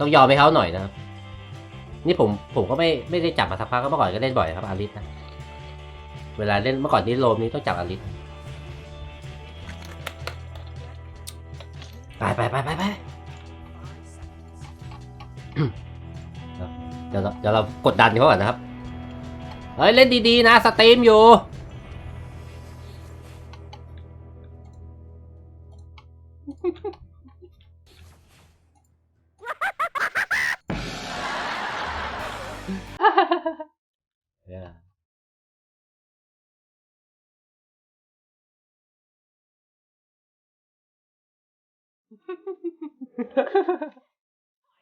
ต้องยอมให้เขาหน่อยนะครับ นี่ผมผมก็ไม่ไม่ได้จับมาสักพักก็เมื่อก่อนก็เล่นบ่อยครับอาริสนะ เวลาเล่นเมื่อก่อนนี่โรมนี้ต้องจับอาริสไปไปไปไปไปเดี๋ยวเราเดี๋ยวเรากดดันเขาก่อนนะครับ เฮ้ยเล่นดีๆนะสตรีมอยู่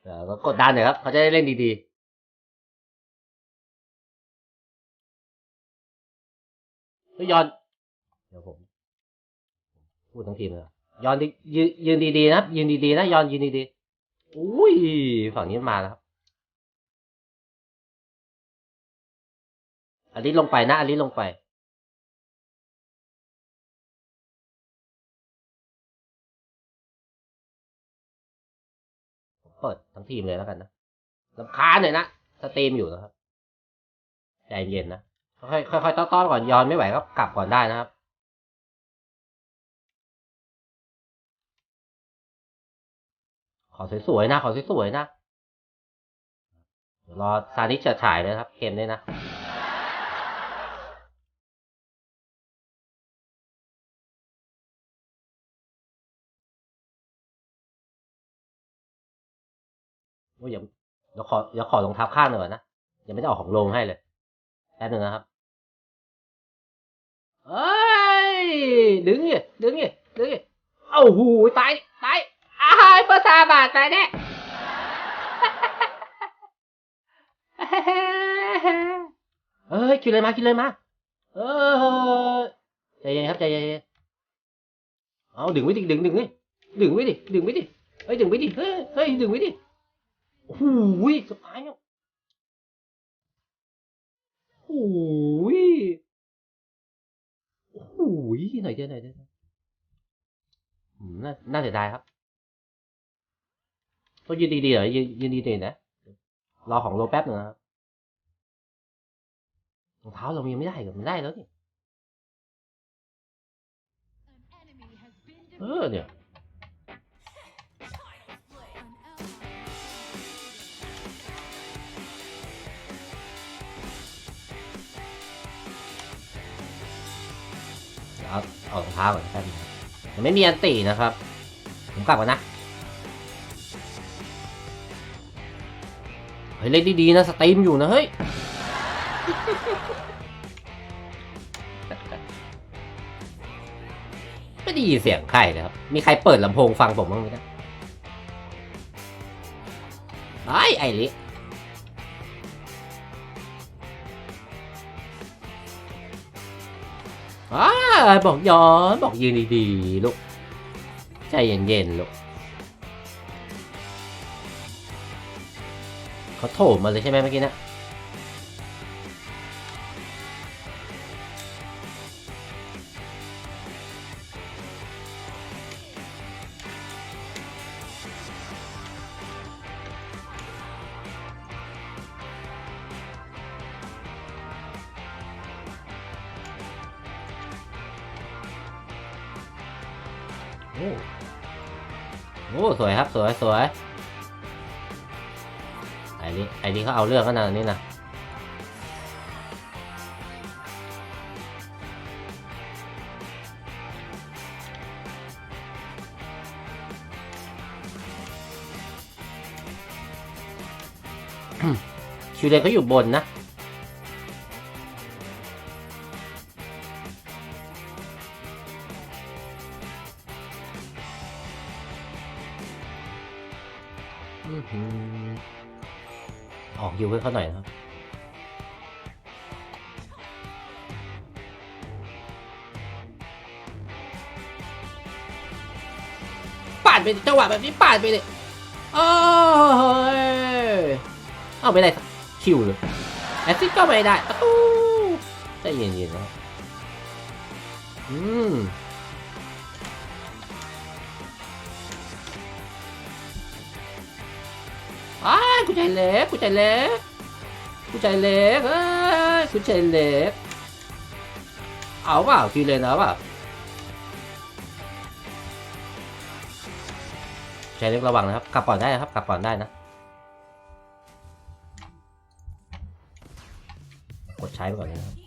เดี๋ยวก็กดดันหน่อยครับเขาจะได้เล่นดีๆเฮ้ยยอน เดี๋ยวผมพูดทั้งทีมเลยยอนยืนยืนดีๆนะครับยืนดีๆนะยอนยืนดีๆอุ้ยฝั่งนี้มาแล้วครับอลิสลงไปนะอลิสลงไป เปิดทั้งทีมเลยแล้วกันนะลำคาหน่อยนะสตรีมอยู่นะครับใจเย็นนะค่อยๆค่อยต้อนก่อนยอนไม่ไหวก็กลับก่อนได้นะครับ ขอสวยๆนะ ขอสวยๆนะเดี๋ยวรอซานิจะฉายเลยนะครับ เกมนี้นะ อ้ยอย่าเดี๋ยวขอเดี๋ยวขอรองเท้าข้างหน่อยนะยังไม่ได้ออกของโรงให้เลยแป๊บนึงนะครับเอ้ยดึงดิดึงดิดึงดิเอ้าหูตายตายอ้ายเปอร์ซาบาดตายแน่เอ้ยกินเลยมากินเลยมา เออใจเย็นครับใจเย็นเอาดึงไว้ดิดึงดึงไว้ดึงไว้ดิดึงไว้ดิเฮ้ยดึงไว้ดิเฮ้ยเฮ้ยดึงไว้ดิ โอ้โหสบายเนี่ยโอ้โหโอ้โหหน่อยเดียวหน่อยเดียวน่าน่าเสียดายครับก็ยืนดีๆเหรอยืนยืนดีๆนะรอของโลแป๊บหนึ่งนะครับรองเท้าเรายังไม่ได้กับมันได้แล้วนี่เออเนี่ย เอาเอารองเท้าก่อนแป๊บนึงยังไม่มีอันตีนะครับ ผมกลับก่อนนะ เฮ้ยเล่นดีๆนะสตรีมอยู่นะเฮ้ยไม่ได้ยินเสียงใครเลยครับ มีใครเปิดลำโพงฟังผมบ้างไหมนะไอ้ไอริ บอกย้อนบอกยืนดีๆลูก ใจเย็นๆลูกเขาโถมมาเลยใช่ไหมเมื่อกี้เนะ โอ้โอ้สวยครับสวยสวยไอ้นี่ไอ้นี่เขาเอาเรื่องขนาดนี้นะคิวเลนเขาอยู่บนนะ อื้อหือออกยูให้เขาหน่อยนะครับปาดไปดิจังหวะแบบนี้ปาดไปเลยโอ้ยเอาไม่ได้สักคิวเลยแอสซิสก็ไม่ได้ประตูใจเย็นๆนะครับอืม อ้ายกูใจเล็กกูใจเล็กกูใจเล็กเอ้ยกูใจเล็กเอาเปล่าคิวเลนเอาเปล่าใจเล็กระวังนะครับกลับก่อนได้นะครับกลับก่อนได้นะกดใช้ไปก่อนเลยนะครับ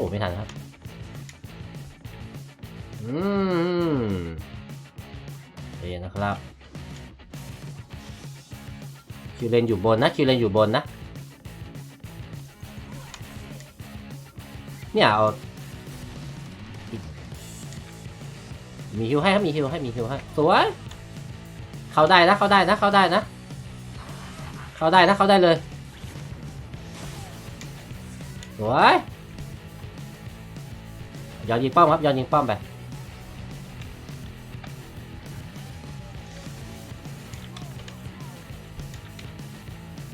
อ้ไม่ทันครับ อืมเดี๋ยวนะครับ คิวเลนอยู่บนนะ คิวเลนอยู่บนนะ เนี่ยเอา มีฮิวให้ครับ มีฮิวให้ มีฮิวให้ สวย เข้าได้นะ เข้าได้นะ เข้าได้นะ เข้าได้นะ เข้าได้เลย สวย ย้อนยิงป้อมครับย้อนยิงป้อมไป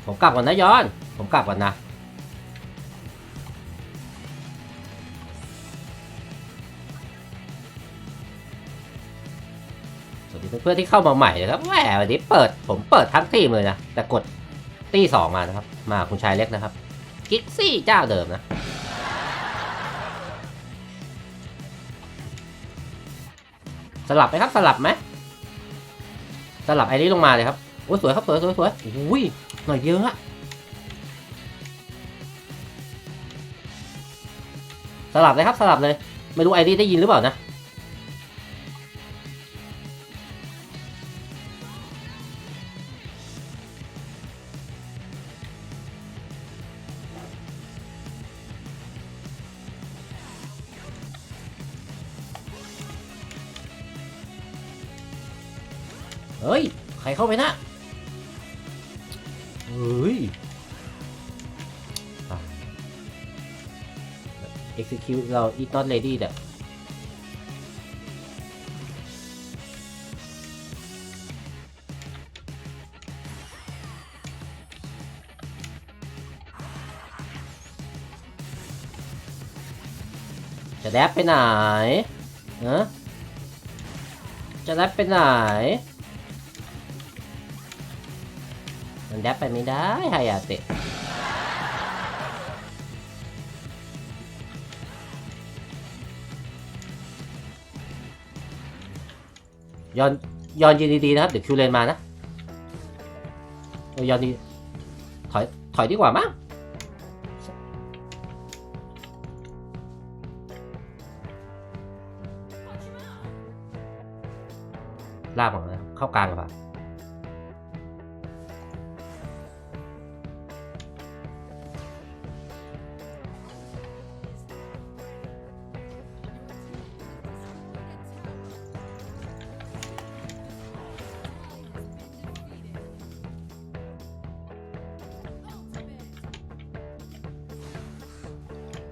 ผมกลับก่อนนะย้อน ผมกลับก่อนนะ สวัสดีเพื่อนๆที่เข้ามาใหม่นะครับแหมวันนี้เปิดผมเปิดทั้งทีมเลยนะ แต่กดตีสองมานะครับ มาคุณชายเล็กนะครับ กิกซี่เจ้าเดิมนะ สลับไหมครับสลับไหมสลับไอ้นี้ลงมาเลยครับโอ้สวยครับสวยสวยสวยอุ้ยหน่อยเยอะอะสลับเลยครับสลับเลย ไม่รู้ไอรีได้ยินหรือเปล่านะ เข้าไปนะเฮ้ย execute เรา is not ready แต่จะแดบไปไหนฮะจะแดบไปไหน มันแดบไปไม่ได้ฮายาเตะยอนยอนยืนดีๆนะครับ เดี๋ยวคิวเลนมานะเออยอนดีถอยถอยดีกว่ามั้งลากมานะเข้ากลางกับป่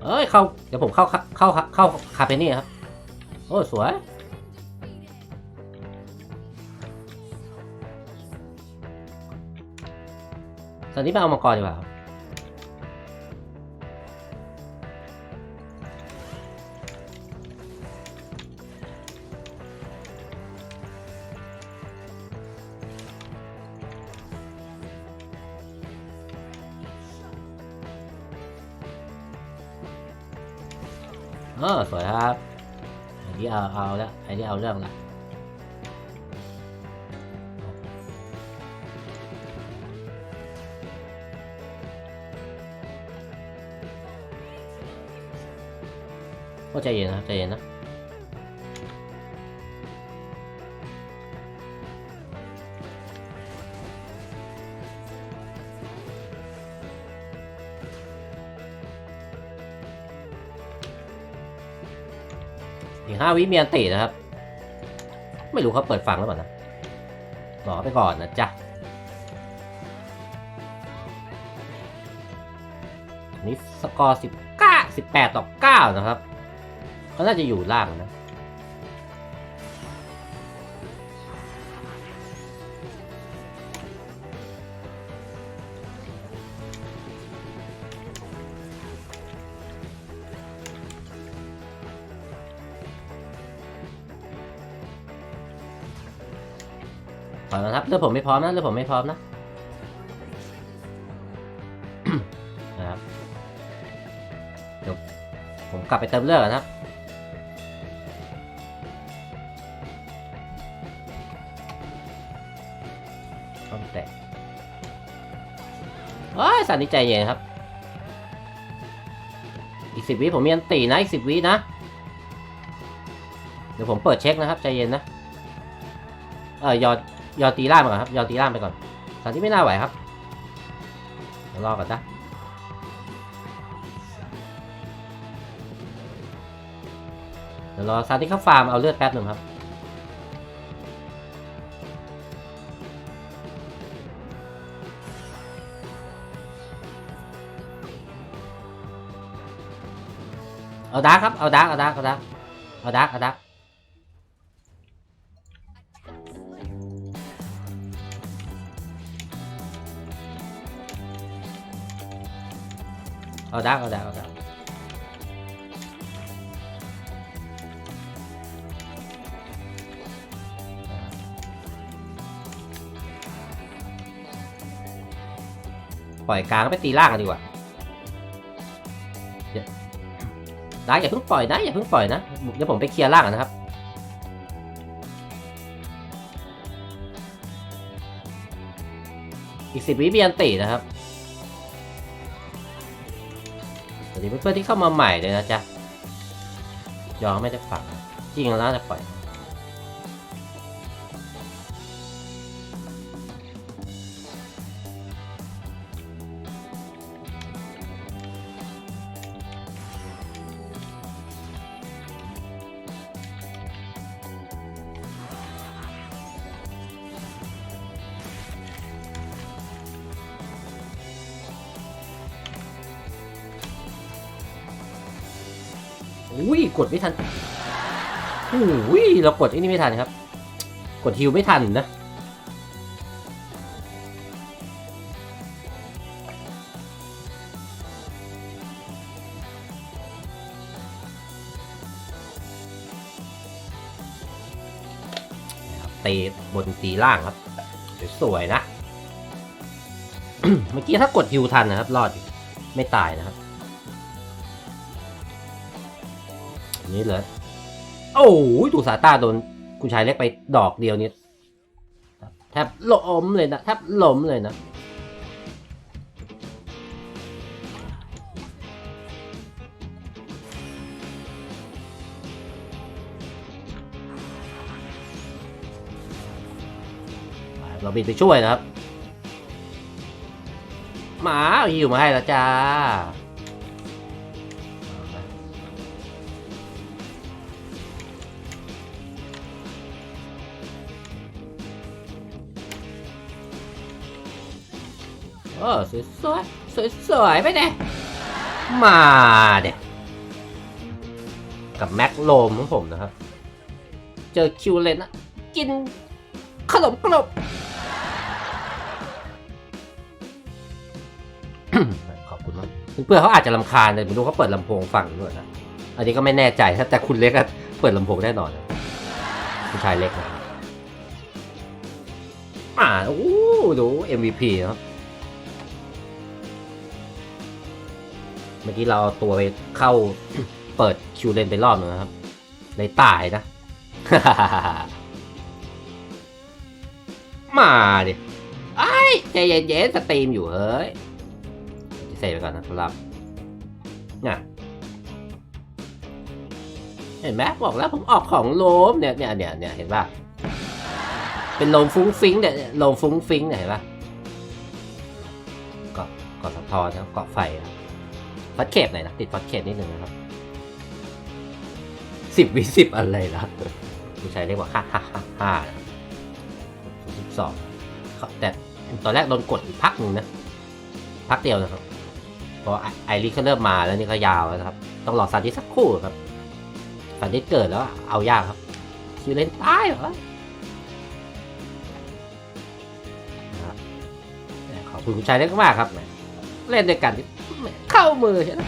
เอ้ยเข้าเดี๋ยวผมเข้าเข้าเข้าคาเฟนี่ครับ โอ้สวยตอนนี้มาเอามังกรดีกว่าครับ ออสวยครับอันนี้เอาเอาแล้วอันนี้เอาเรื่องละก็ใจเย็นนะใจเย็นนะ ห้าวิมีอันตินะครับ ไม่รู้เขาเปิดฟังหรือเปล่านะรอไปก่อนนะจ๊ะอันนี่สกอร์สิบเก้าสิบแปดต่อเก้านะครับเขาน่าจะอยู่ล่างนะ เรือผมไม่พร้อมนะเรือผมไม่พร้อมนะนะครับเดี๋ยวผมกลับไปเติมเลือดก่อนนะครับต้องแตกโอ้ยสันนิใจเย็นครับ อีกสิบวิผมมีอันตีนะ อีกสิบวินะ เดี๋ยวผมเปิดเช็คนะครับ ใจเย็นนะ เออยอด ยอตีล่างไปก่อนครับยอตีล่างไปก่อนสารที่ไม่น่าไหวครับเดี๋ยวรอก่อนนะเดี๋ยวรอซาที่เข้าฟาร์มเอาเลือดแป๊บหนึ่งครับ เอาดาร์ครับ เอาดาร์เอาดาร์เอาดาร์เอาดาร์เอาดาร์ เอาดักเอาดักเอาดักปล่อยกลางไปตีล่างกันดีกว่าเดี๋ยวดักอย่าเพิ่งปล่อยนะอย่าเพิ่งปล่อยนะเดี๋ยวผมไปเคลียร์ล่างนะครับอีกสิบวิมีอันตีนะครับ ดีเพื่อนๆที่เข้ามาใหม่เลยนะจ๊ะยอมไม่ได้ฝังจริงแล้วจะปล่อย อุ้ยกดไม่ทันอุ้ยเรากดไอ้นี่ไม่ทันครับ กดฮิวไม่ทันนะตีบนตีล่างครับ สวยๆนะ เมื่อกี้ถ้ากดฮิวทันนะครับ รอดอยู่ไม่ตายนะครับ อันนี้เลยโอ้ยตูสาต้าโดนคุณชายเล็กไปดอกเดียวนี้แทบล้มเลยนะแทบล้มเลยนะเราบินไปช่วยนะครับ หมาอาหิวมาให้แล้วจ้า ออสวยสวยสวยสวยไปเนี่ยมาเด็กกับแม็กโลมของผมนะครับ เจอคิวเลนนะกินขนมกลบขอบคุณมากเพื่อนเขาอาจจะลำคาญเลยไม่รู้เขาเปิดลำโพงฟังด้วยนะ อันนี้ก็ไม่แน่ใจถ้าแต่คุณเล็กเปิดลำโพงแน่นอนนะคุณชายเล็กนะอ่าโอ้ดู MVP นะครับ เมื่อกี้เราตัวไปเข้าเปิดคิวเลนไปรอบหนึงนะครับ เลยตายนะ มาดิไอ้ยใจเย็นๆสตรีมอยู่เฮ้ยเสร็จไปก่อนนะครับเนี่ยเห็นไหมบอกแล้วผมออกของโลมเนี่ยเนี่ยเนี่ยเนี่ยเห็นป่ะเป็นโลมฟุ้งฟิ้งเนี่ยโลมฟุ้งฟิ้งเนี่ยเห็นป่ะเกาะเกาะสะท้อนนะเกาะไฟนะ ฟัดเข็บหน่อยนะติดฟัดเข็บนิดนึงนะครับสิบวิสิบอะไรล่ะผู้ชายเรียกว่าห้าห้าห้าห้าสิบสองแต่ตอนแรกโดนกดพักหนึ่งนะ พักเดียวนะครับพอไอริก็เริ่มมาแล้วนี่ก็ยาวนะครับ ต้องรอซาดิสสักคู่ครับซาดิสเกิดแล้วเอายากครับ คิวเลนตายเหรอครับขอบคุณคุณชายเล็กมากครับ เล่นด้วยกันนี่แหม เข้ามือใช่ไหม